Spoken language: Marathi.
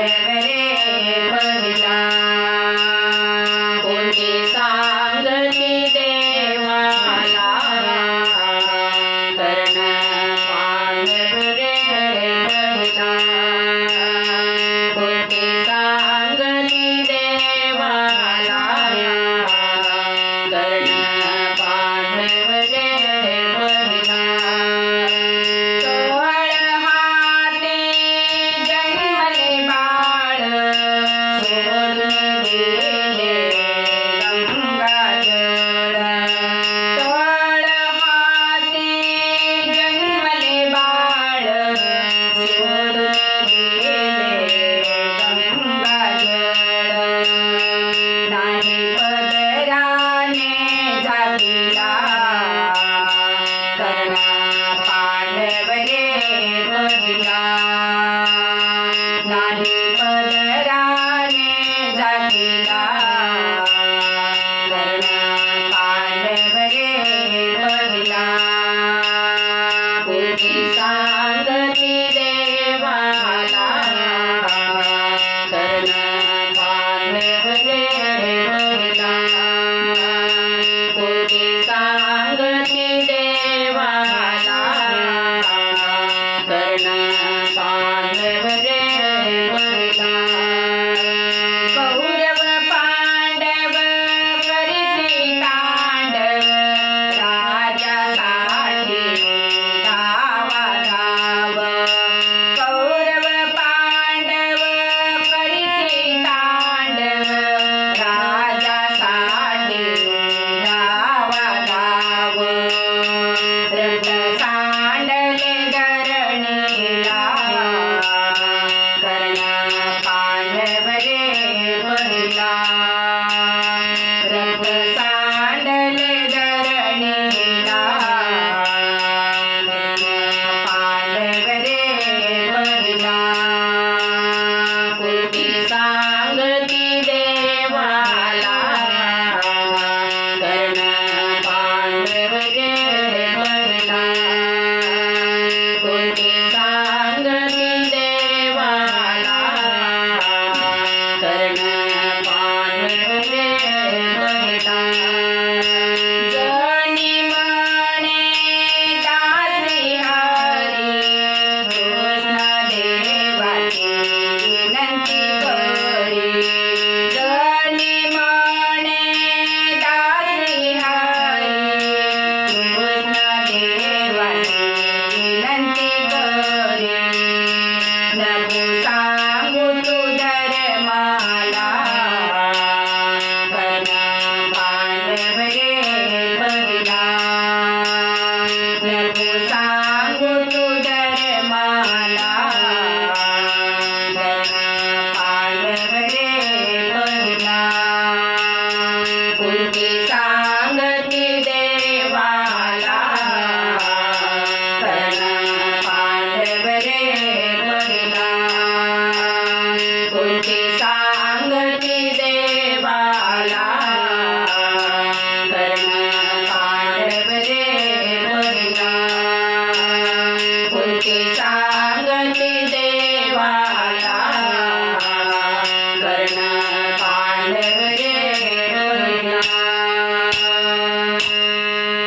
தேவரே जातीला नाही मलराने जातीला पांडवरे पहिला पूर्वी सांगती देवाला. कर्ण पांडव पांडव